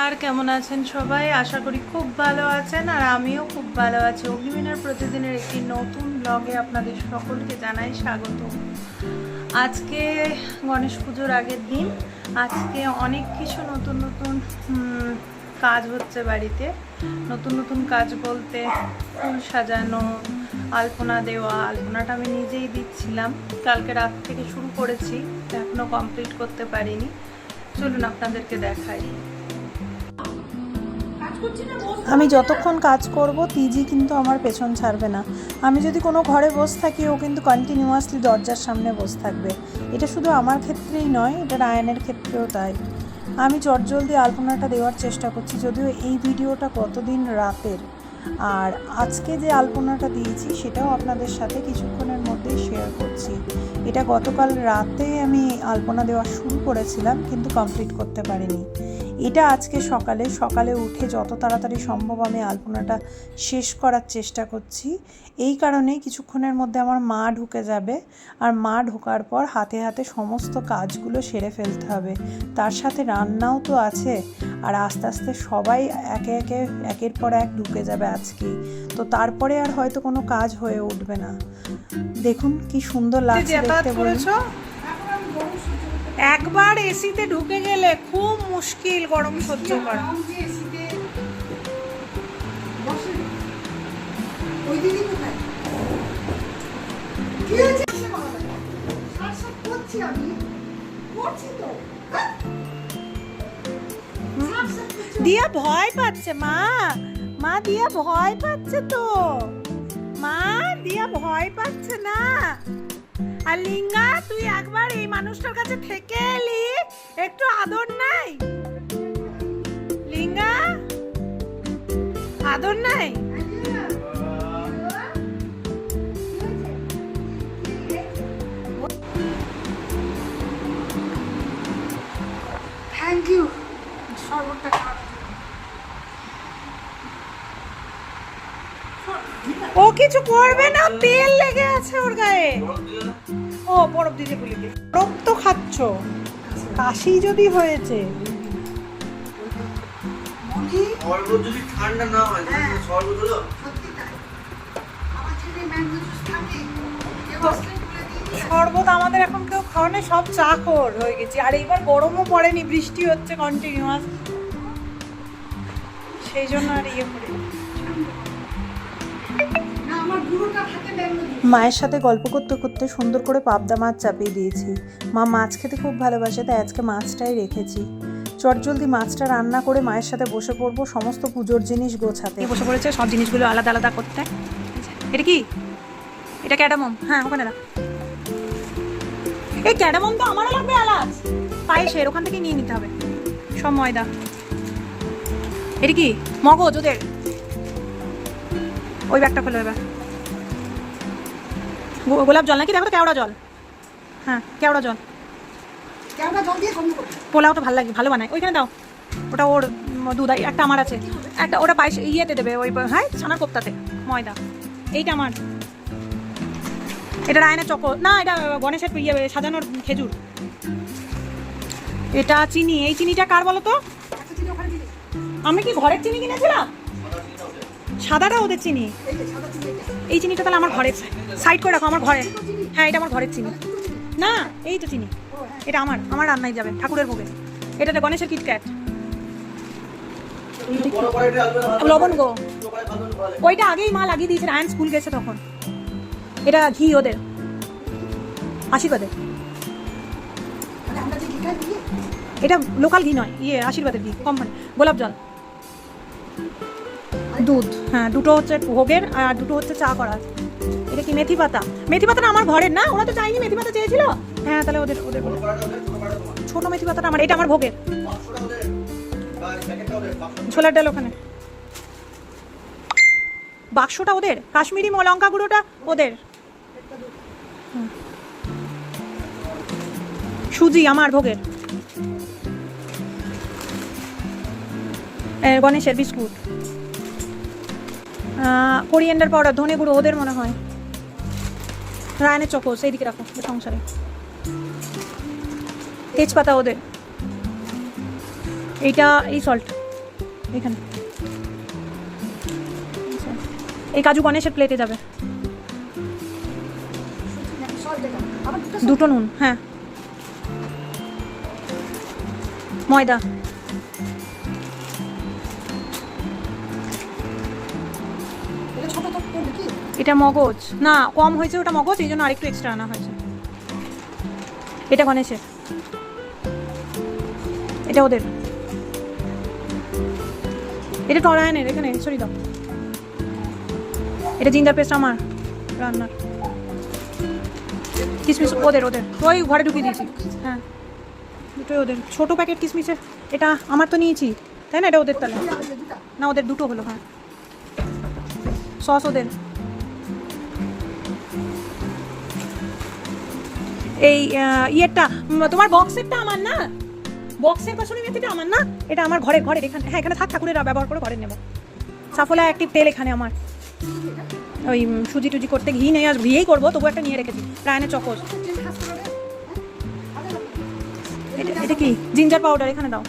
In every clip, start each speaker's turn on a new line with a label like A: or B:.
A: আর কেমন আছেন সবাই? আশা করি খুব ভালো আছেন আর আমিও খুব ভালো আছি। অগ্নিমিনার প্রতিদিনের একটি নতুন ব্লগে আপনাদের সকলকে জানাই স্বাগত। আজকে গণেশ পুজোর আগের দিন। আজকে অনেক কিছু নতুন নতুন কাজ হচ্ছে বাড়িতে। নতুন নতুন কাজ বলতে ফুল সাজানো, আলপনা দেওয়া, আলপনাটা আমি নিজেই দিচ্ছিলাম। কালকে রাত থেকে শুরু করেছি এখনও কমপ্লিট করতে পারিনি। চলুন আপনাদেরকে দেখাই। আমি যতক্ষণ কাজ করব তিজি কিন্তু আমার পেছন ছাড়বে না। আমি যদি কোনো ঘরে বসে থাকি, ও কিন্তু কন্টিনিউয়াসলি দরজার সামনে বসে থাকবে। এটা শুধু আমার ক্ষেত্রেই নয়, এটা রায়নের ক্ষেত্রেও তাই। আমি চটজলদি আলপনাটা দেওয়ার চেষ্টা করছি, যদিও এই ভিডিওটা কতদিন রাতের। আর আজকে যে আলপনাটা দিয়েছি, সেটাও আপনাদের সাথে কিছুক্ষণের মধ্যেই শেয়ার করছি। এটা গতকাল রাতে আমি আলপনা দেওয়া শুরু করেছিলাম, কিন্তু কমপ্লিট করতে পারিনি। এটা আজকে সকালে সকালে উঠে যত তাড়াতাড়ি সম্ভব আমি আলপনাটা শেষ করার চেষ্টা করছি। এই কারণেই কিছুক্ষণের মধ্যে আমার মা ঢুকে যাবে আর মা ঢোকার পর হাতে হাতে সমস্ত কাজগুলো সেরে ফেলতে হবে। তার সাথে রান্নাও তো আছে আর আস্তে আস্তে সবাই একে একে একের পর এক ঢুকে যাবে আজকেই। তো তারপরে আর হয়তো কোনো কাজ হয়ে উঠবে না। দেখুন কি সুন্দর লাগছে দেখতে বলুন। একবার এসিতে ঢুকে গেলে খুব মুশকিল গরম সহ্য করা।
B: হ্যাঁ?
A: দিয়া ভয় পাচ্ছে মা। মা দিয়া ভয় পাচ্ছে তো। মা দিয়া ভয় পাচ্ছে না। আর লিঙ্গা তুই একবার এই মানুষটার কাছে থেকে এলি একটু আদর নাই? লিঙ্গা আদর নাই?
B: থ্যাংক ইউ শরবতটা
A: ও কিছু করবে না? তেল লেগে আছে ওর গায়ে। ও বরফ দিতে ভুলে গেছি বরফ তো খাচ্ছ। কাশি যদি হয়েছে।
C: শরবত যদি ঠান্ডা না হয় শরবত হলো
A: আমাদের এখন কেউ খাওয়ানো সব চা খোর হয়ে গেছে। আর এইবার গরমও পড়েনি বৃষ্টি হচ্ছে কন্টিনিউয়াস সেই জন্য আর ইয়ে করি মায়ের সাথে গল্প করতে করতে সুন্দর করে পাবদা মাছ চাপিয়ে দিয়েছি। মা মাছ খেতে খুব ভালোবাসে তাই আজকে মাছটাই রেখেছি। চটজলদি মাছটা রান্না করে মায়ের সাথে বসে পড়ব সমস্ত পুজোর জিনিস গোছাতে।
D: বসে পড়েছে সব জিনিসগুলো আলাদা আলাদা করতে। এটা কি? এটা ক্যাডামম হ্যাঁ ওখানে দাও। এই ক্যাডামম তো আমারও লাগবে আলাদ পায়েসের ওখান থেকে নিয়ে নিতে হবে। সব ময়দা। এটা কি? মগজ ওদের। ওই ব্যাগটা খোলো এবার। গোলাপ জল নাকি? দেখো তো কেওড়া জল। হ্যাঁ কেওড়া জল।
B: কেমন জল দিয়ে
D: পোলাওটা ভালো লাগে ভালো বানায়। ওইখানে দাও। ওটা ওর দুধ একটা আমার আছে। একটা ওটা পায়েস ইয়েতে দেবে ওই হ্যাঁ ছানার কোপ্তাতে ময়দা। এইটা আমার। এটা রায়নের চকো না এটা গণেশের ইয়ে সাজানোর খেজুর। এটা চিনি। এই চিনিটা কার বলো তো?
B: দিলে
D: আমি কি ঘরের চিনি কিনেছিলাম? সাদাটা ওদের চিনি।
B: এই
D: চিনিটা তাহলে আমার ঘরের সাইড করে রাখো, আমার ঘরে। হ্যাঁ এটা আমার ঘরের চিনি। না, এই তো চিনি। এটা আমার আমার রান্নায় যাবে, ঠাকুরের ভোগে। এটাতে গণেশের কিটক্যাট
C: আলু ভালো
D: লবণ গো। ওইটা আগেই মা লাগিয়ে দিয়েছে, রায়ন স্কুল গেছে তখন। এটা ঘি ওদের। আশীর্বাদের।
B: মানে
D: এটা লোকাল ঘি নয় ইয়ে আশীর্বাদের ঘি কোম্পানি গোলাপ জল। দুধ হ্যাঁ দুটো হচ্ছে ভোগের আর দুটো হচ্ছে চা করা এটা কি মেথি পাতা মেথি পাতাটা আমার ঘরের না? ওরা তো চাইনি মেথি পাতা চেয়েছিল? হ্যাঁ তাহলে ওদের ওদের
C: ছোট
D: মেথি পাতাটা আমার, এটা আমার ভোগের। ছোলার ডাল ওখানে। বাক্সটা ওদের? কাশ্মীরি লঙ্কা গুঁড়োটা ওদের। সুজি আমার ভোগের। গণেশের বিস্কুট। কোরিয়েন্ডার পাউডার ধনে গুঁড়ো, ওদের মনে হয়। রায়নের চকোস, এইদিকে রাখো সংসারে। তেজপাতা ওদের। এইটা, এই সল্ট এখানে। আচ্ছা। এই কাজু গণেশের প্লেটে যাবে।
B: দুটো
D: নুন হ্যাঁ। ময়দা।
B: এটা
D: মগজ। না, কম হয়েছে ওটা মগজ, এই জন্য আরেকটু এক্সট্রা আনা হয়েছে। এটা গণেশের। এটা ওদের। এটা টরায়নের, এখানে সরি দাও। এটা জিঞ্জার পেস্ট আমার, রান্নার। কিসমিস ওদের ওদের। ওই ঘরে ঢুকিয়ে দিয়েছি। হ্যাঁ। দুটোই ওদের। ছোটো প্যাকেট কিসমিসের এটা আমার তো নিয়েছি। তাই না? এটা ওদের তাহলে না, ওদের দুটো হলো হ্যাঁ। সস ওদের এই ইয়েরটা তোমার বক্সেরটা আমার না? বক্সের কসুরি মেথিটা আমার না? এটা আমার ঘরে ঘরে, এখানে হ্যাঁ এখানে থাক, ঠাকুরের ব্যবহার করে ঘরে নেব। সাফলা অ্যাক্টিভ তেল এখানে আমার। ওই সুজি টুজি করতে ঘি নেই আর ঘিয়েই করব, তবু একটা নিয়ে রেখেছি, রায়নের চকোস এটা কি? জিঞ্জার পাউডার এখানে দাও।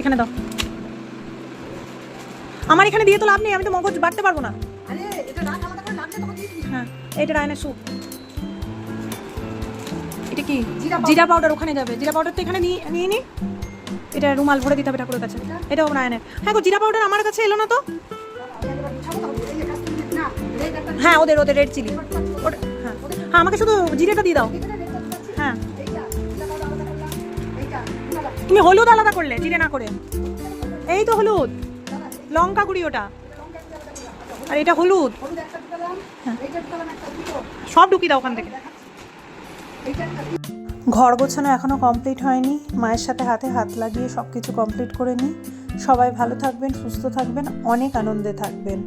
D: এখানে দাও। আমার এখানে দিয়ে তো লাভ নেই আমি তো মগজ বাড়তে পারব না। হ্যাঁ এটা স্যুপ এটা কি?
B: জিরা
D: পাউডার ওখানে যাবে। জিরা পাউডার তো এখানে নিয়ে নি। এটা রুমাল ভরে দিতে হবে ঠাকুরের কাছে। এটাও রায়নের। হ্যাঁ গো জিরা পাউডার আমার কাছে এলো না তো? হ্যাঁ ওদের ওদের রেড চিলি ওটা হ্যাঁ। হ্যাঁ আমাকে শুধু জিরেটা দিয়ে দাও। হ্যাঁ। তুমি হলুদ আলাদা করলে জিরে না করে। এই তো হলুদ। লঙ্কা গুঁড়ি ওটা। আর এটা হলুদ। সব ঢুকিয়ে দাও ওখান থেকে।
A: ঘর গোছানো এখনও কমপ্লিট হয়নি। মায়ের সাথে হাতে হাত লাগিয়ে সব কিছু কমপ্লিট করে নিই। সবাই ভালো থাকবেন, সুস্থ থাকবেন, অনেক আনন্দে থাকবেন।